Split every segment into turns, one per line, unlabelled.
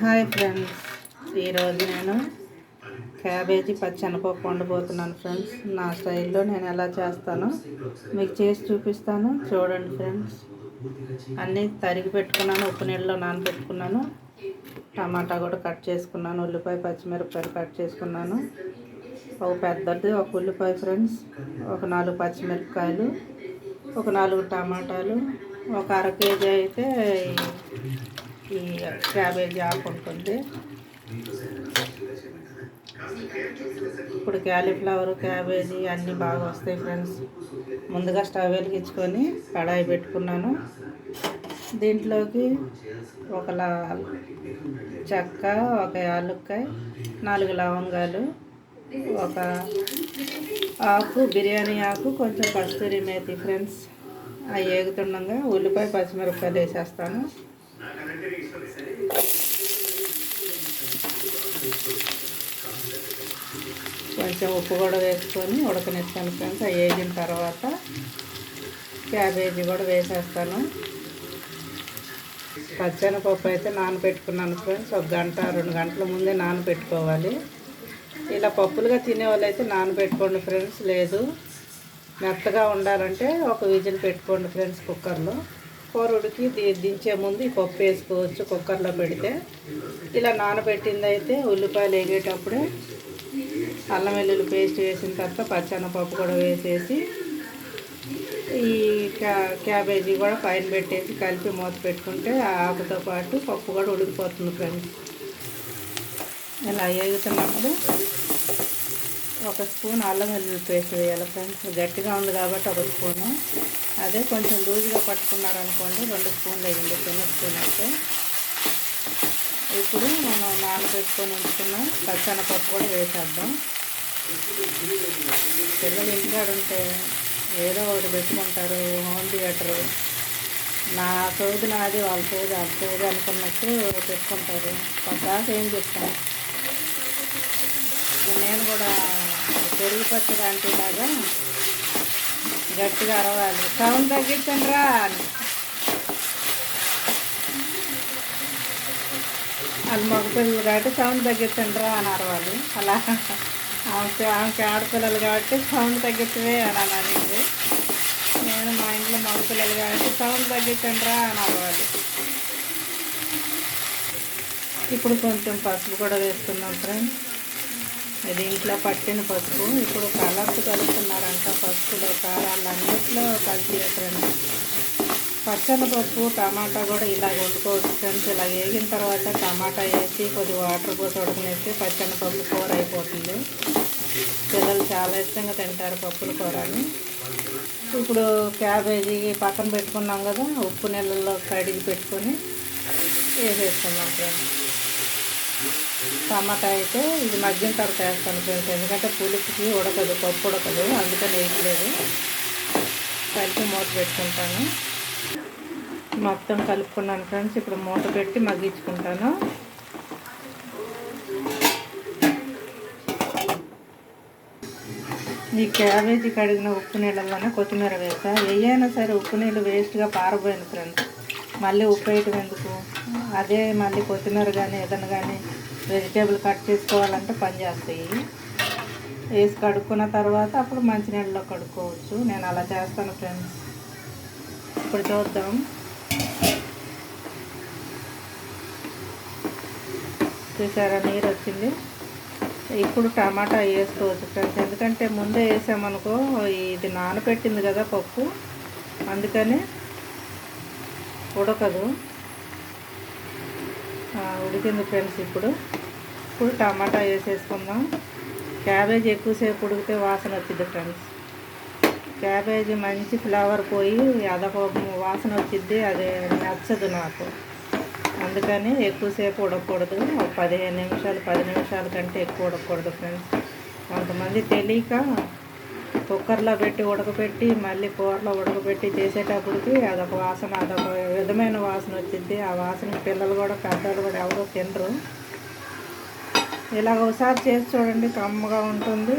Hi friends. ఈరోజు నేను cabbage పచ్చెనపప్పు వండబోతున్నాను friends. నా స్టైల్లో నేను ఎలా చేస్తానో మీకు చేసి చూపిస్తాను. చూడండి ఫ్రెండ్స్. అన్నీ తరిగి పెట్టుకున్నాను. ఉప్పు నీళ్ళలో నానబెట్టుకున్నాను. టమాటా కూడా కట్ చేసుకున్నాను. ఉల్లిపాయ పచ్చిమిరపకాయలు కట్ చేసుకున్నాను. ఒక పెద్దది ఒక ఉల్లిపాయ ఫ్రెండ్స్. ఒక నాలుగు పచ్చిమిరపకాయలు. ఒక నాలుగు టమాటాలు. ఒక అర కేజీ అయితే ఈ క్యాబేజీ ఆకు ఉంటుంది ఇప్పుడు క్యాలీఫ్లవర్ క్యాబేజీ అన్నీ బాగా వస్తాయి ఫ్రెండ్స్. ముందుగా స్టవ్ వెలిగించుకొని కడాయి పెట్టుకున్నాను. దీంట్లోకి ఒక చెక్క ఒక యాలక్కాయ నాలుగు లవంగాలు ఒక ఆకు బిర్యానీ ఆకు కొంచెం కస్తూరి మేతి ఫ్రెండ్స్. అవి ఏగుతుండగా ఉల్లిపాయ పచ్చిమిరపకాయలు వేసేస్తాను. కొంచెం ఉప్పు కూడా వేసుకొని ఉడకనిస్తాను ఫ్రెండ్స్. అవి వేగిన తర్వాత క్యాబేజీ కూడా వేసేస్తాను. పచ్చెనపప్పు అయితే నానబెట్టుకున్నాను ఫ్రెండ్స్. ఒక గంట రెండు గంటల ముందే నానబెట్టుకోవాలి. ఇలా పప్పులుగా తినే వాళ్ళు అయితే నానబెట్టుకోండి ఫ్రెండ్స్. లేదు మెత్తగా ఉండాలంటే ఒక విజిల్ పెట్టుకోండి ఫ్రెండ్స్ కుక్కర్లో. కూర ఉడికి దించే ముందు ఈ పప్పు వేసుకోవచ్చు కుక్కర్లో పెడితే. ఇలా నానబెట్టింది అయితే ఉల్లిపాయలు వేగేటప్పుడే అల్లం వెల్లుల్లి పేస్ట్ వేసిన తర్వాత పచ్చనపప్పు కూడా వేసేసి ఈ క్యా క్యాబేజీ కూడా పైన పెట్టేసి కలిపి మూత పెట్టుకుంటే ఆకుతో పాటు పప్పు కూడా ఉడికిపోతుంది ఫ్రెండ్స్. ఇలా వేగుతున్నప్పుడు ఒక స్పూన్ అల్లం వెల్లుల్లి పేస్ట్ వేయాలి ఫ్రెండ్స్. గట్టిగా ఉంది కాబట్టి ఒక స్పూను. అదే కొంచెం లూజ్గా పట్టుకున్నారనుకోండి రెండు స్పూన్లు వేయండి. చిన్న స్పూన్ అయితే. ఇప్పుడు మనం నానబెట్టుకొని ఉంచుకున్న పచ్చనపప్పు కూడా వేసేద్దాం. పిల్లలు ఇంటికాడ ఉంటే ఏదో ఒకటి పెట్టుకుంటారు హోమ్ థియేటరు. నా సోది నాది వాళ్ళ సోది వాళ్ళ సోది అనుకున్నట్టు పెట్టుకుంటారు. కొద్దాక ఏం చెప్తాను నేను కూడా పెరుగు పచ్చడి అంటేలాగా గట్టిగా అరవాలి. సౌండ్ తగ్గించండి రా అది మగ పిల్లలు కాబట్టి సౌండ్ తగ్గించండి రా అని అరవాలి. అలా ఆమెకి ఆమెకి ఆడపిల్లలు కాబట్టి సౌండ్ తగ్గించవే అని అనేది. నేను మా ఇంట్లో మగపిల్లలు కాబట్టి సౌండ్ తగ్గించండి రా అని అరవాలి. ఇప్పుడు కొంచెం పసుపు కూడా వేస్తున్నాం ఫ్రెండ్స్. ఇది ఇంట్లో పట్టిన పసుపు. ఇప్పుడు కలర్స్ కలుపుతున్నారంట పసుపులో కారాలు అన్నిట్లో కలిసి ఫ్రెండ్స్ పచ్చని పప్పు టమాటా కూడా ఇలా వండుకోవచ్చు ఫ్రెండ్స్. ఇలా వేగిన తర్వాత టమాటా వేసి కొద్ది వాటర్ పోసి ఉడకనేసి పచ్చని పప్పు కూర అయిపోతుంది. పిల్లలు చాలా ఇష్టంగా తింటారు పప్పుల కూరని. ఇప్పుడు క్యాబేజీ పక్కన పెట్టుకున్నాం కదా ఉప్పు నీళ్ళల్లో కడిగి పెట్టుకొని వేసేసుకున్నాం ఫ్రెండ్స్. టమాటా అయితే ఇది మధ్యం తర్వాత వేస్తాను ఫ్రెండ్స్ ఎందుకంటే పులుపుకి ఉడకదు పప్పు ఉడకదు అందుకని వేయట్లేదు. కలిపి మూత పెట్టుకుంటాను. మొత్తం కలుపుకున్నాను ఫ్రెండ్స్ ఇప్పుడు మూత పెట్టి మగ్గించుకుంటాను. ఈ క్యాబేజీ కడిగిన ఉప్పు నీళ్ళలోనే కొత్తిమీర వేసా. వేయైనా సరే ఉప్పు నీళ్ళు వేస్ట్గా పారబోయాను ఫ్రెండ్స్. మళ్ళీ ఉప్పేయటం ఎందుకు? అదే మళ్ళీ కొత్తిమీర కానీ ఏదైనా కానీ వెజిటేబుల్ కట్ చేసుకోవాలంటే పని చేస్తాయి. వేసి కడుక్కున్న తర్వాత అప్పుడు మంచినీళ్ళలో కడుక్కోవచ్చు. నేను అలా చేస్తాను ఫ్రెండ్స్. ఇప్పుడు చూద్దాం. చూసారా నీరు వచ్చింది. ఇప్పుడు టమాటా వేసుకోవచ్చు ఫ్రెండ్స్. ఎందుకంటే ముందే వేసామనుకో ఇది నానబెట్టింది కదా పప్పు. అందుకని ఉడకదు. ఉడికింది ఫ్రెండ్స్ ఇప్పుడు. ఇప్పుడు టమాటా వేసేసుకుందాం. క్యాబేజీ ఎక్కువసేపు ఉడికితే వాసన వచ్చింది ఫ్రెండ్స్. క్యాబేజీ మంచి ఫ్లేవర్ పోయి అదొక వాసన వచ్చింది అది నచ్చదు నాకు. అందుకని ఎక్కువసేపు ఉడకూడదు. ఒక పదిహేను నిమిషాలు పది నిమిషాల కంటే ఎక్కువ ఉడకకూడదు ఫ్రెండ్స్. కొంతమంది తెలియక కుక్కర్లో పెట్టి ఉడకపెట్టి మళ్ళీ కూరలో ఉడకపెట్టి చేసేటప్పటికి అదొక వాసన అదొక విధమైన వాసన వచ్చింది. ఆ వాసన పిల్లలు కూడా పెద్దలు కూడా ఎవరో తినరు. ఇలాగ ఒకసారి చేసి చూడండి కమ్మగా ఉంటుంది.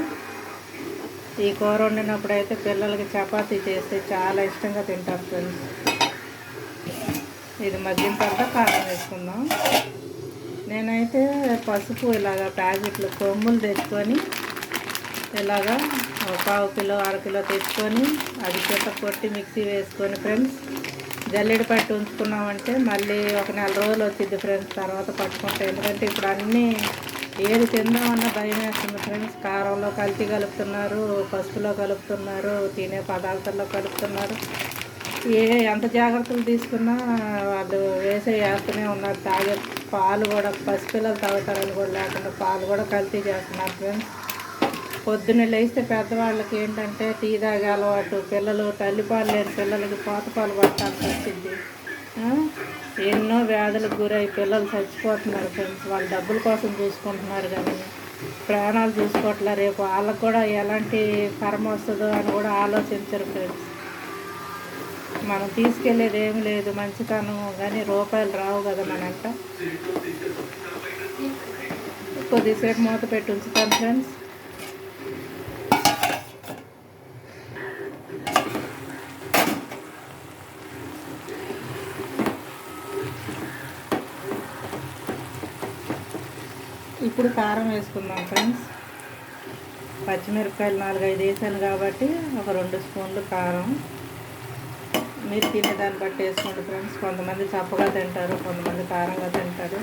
ఈ కూర వండినప్పుడు అయితే పిల్లలకి చపాతీ చేస్తే చాలా ఇష్టంగా తింటారు ఫ్రెండ్స్. ఇది మధ్యన తర్వాత కారం వేసుకుందాం. నేనైతే పసుపు ఇలాగ ప్యాకెట్లు కొమ్ములు తెచ్చుకొని ఇలాగా ఒక పావు కిలో అర కిలో తెచ్చుకొని అది చెత్త కొట్టి మిక్సీ వేసుకొని ఫ్రెండ్స్ జల్లెడ పట్టు ఉంచుకున్నామంటే మళ్ళీ ఒక నెల రోజులు వచ్చింది ఫ్రెండ్స్ తర్వాత పట్టుకుంటే. ఎందుకంటే ఇప్పుడు అన్నీ ఏది తిందామన్నా భయం వేస్తుంది ఫ్రెండ్స్. కారంలో కల్తీ కలుపుతున్నారు పసుపులో కలుపుతున్నారు తినే పదార్థాల్లో కలుపుతున్నారు. ఏ ఎంత జాగ్రత్తలు తీసుకున్నా వాళ్ళు వేసే వేస్తూనే ఉన్నారు. తాగే పాలు కూడా పసిపిల్లలు తాగుతారని కూడా లేకుండా పాలు కూడా కల్తీ చేస్తున్నారు ఫ్రెండ్స్. పొద్దున్నే లేస్తే పెద్దవాళ్ళకి ఏంటంటే టీ తాగే అలవాటు పిల్లలు తల్లిపాలు లేని పిల్లలకి పాతపాలు పట్టాల్సి వచ్చింది. ఎన్నో వ్యాధులకు గురై పిల్లలు చచ్చిపోతున్నారు ఫ్రెండ్స్. వాళ్ళ డబ్బుల కోసం చూసుకుంటున్నారు కానీ ప్రాణాలు చూసుకోవట్లే. రేపు వాళ్ళకు కూడా ఎలాంటి కర్మ వస్తుందో అని కూడా ఆలోచించరు ఫ్రెండ్స్. మనం తీసుకెళ్ళేది ఏమి లేదు మంచితనం. కానీ రూపాయలు రావు కదా మనంట. కొద్దిసేపు మూత పెట్టి ఉంచుతాను ఫ్రెండ్స్. ఇప్పుడు కారం వేసుకుందాం ఫ్రెండ్స్. పచ్చిమిరపకాయలు నాలుగైదు వేసాను కాబట్టి ఒక రెండు స్పూన్లు కారం. మీరు తినేదాన్ని బట్టి వేసుకోండి ఫ్రెండ్స్. కొంతమంది చప్పగా తింటారు కొంతమంది కారంగా తింటారు.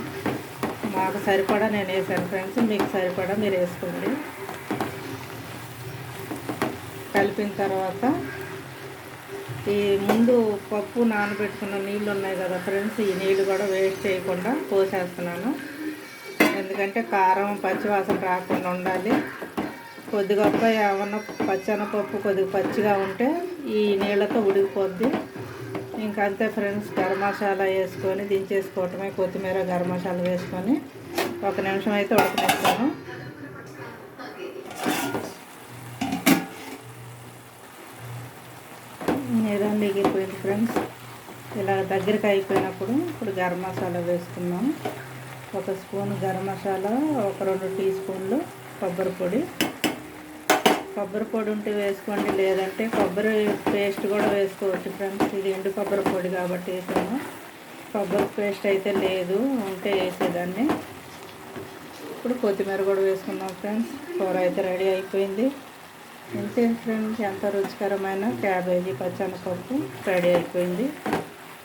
మాకు సరిపడా నేను వేసాను ఫ్రెండ్స్. మీకు సరిపడా మీరు వేసుకోండి. కలిపిన తర్వాత ఈ ముందు పప్పు నానబెట్టుకున్న నీళ్ళు ఉన్నాయి కదా ఫ్రెండ్స్ ఈ నీళ్ళు కూడా వేస్ట్ చేయకుండా పోసేస్తున్నాను ఎందుకంటే కారం పచ్చివాసన రాకుండా ఉండాలి. కొద్ది గొప్ప ఏమన్నా పచ్చనపప్పు కొద్దిగా పచ్చిగా ఉంటే ఈ నీళ్ళతో ఉడికిపోద్ది. ఇంకంతే అంతే ఫ్రెండ్స్ గరం మసాలా వేసుకొని దించేసుకోవటమే కొత్తిమీర గరం మసాలా వేసుకొని ఒక నిమిషం అయితే ఉడకనిస్తాను. నీరం మిగిలిపోయింది ఫ్రెండ్స్. ఇలా దగ్గరికి అయిపోయినప్పుడు ఇప్పుడు గరం మసాలా వేసుకున్నాము ఒక స్పూన్ గరం మసాలా ఒక రెండు టీ స్పూన్లు కొబ్బరి పొడి. కొబ్బరి పొడి ఉంటే వేసుకోండి లేదంటే కొబ్బరి పేస్ట్ కూడా వేసుకోవచ్చు ఫ్రెండ్స్. ఇది ఎండు కొబ్బరి పొడి కాబట్టి వేసాను. కొబ్బరి పేస్ట్ అయితే లేదు ఉంటే వేసేదాన్ని. ఇప్పుడు కొత్తిమీర కూడా వేసుకున్నాం ఫ్రెండ్స్. కూర అయితే రెడీ అయిపోయింది. ఇంతే ఫ్రెండ్స్ ఎంత రుచికరమైన క్యాబేజీ పచ్చనపప్పు రెడీ అయిపోయింది.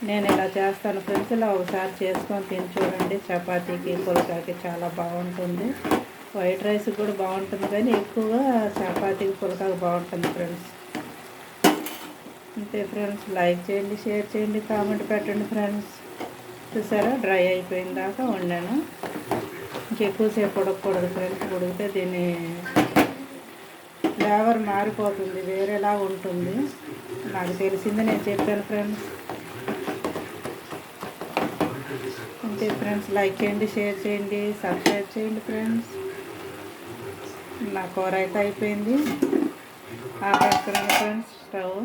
నేను ఇలా చేస్తాను ఫ్రెండ్స్. ఇలా ఒకసారి చేసుకొని తిని చూడండి. చపాతీకి పులకాకి చాలా బాగుంటుంది. వైట్ రైస్ కూడా బాగుంటుంది కానీ ఎక్కువగా చపాతీకి పులకాకి బాగుంటుంది ఫ్రెండ్స్. అంతే ఫ్రెండ్స్. లైక్ చేయండి షేర్ చేయండి కామెంట్ పెట్టండి ఫ్రెండ్స్. చూసారా? డ్రై అయిపోయిన దాకా వండాను. ఇంకెక్కువసేపు ఉడకకూడదు ఫ్రెండ్స్. ఉడికితే దీన్ని ఫ్లేవర్ మారిపోతుంది వేరేలా ఉంటుంది. నాకు తెలిసింది నేను చెప్పాను ఫ్రెండ్స్. నచ్చితే ఫ్రెండ్స్ లైక్ చేయండి షేర్ చేయండి సబ్స్క్రైబ్ చేయండి ఫ్రెండ్స్ నా కూర అయితే అయిపోయింది. ఆపేస్తున్నాను ఫ్రెండ్స్ స్టవ్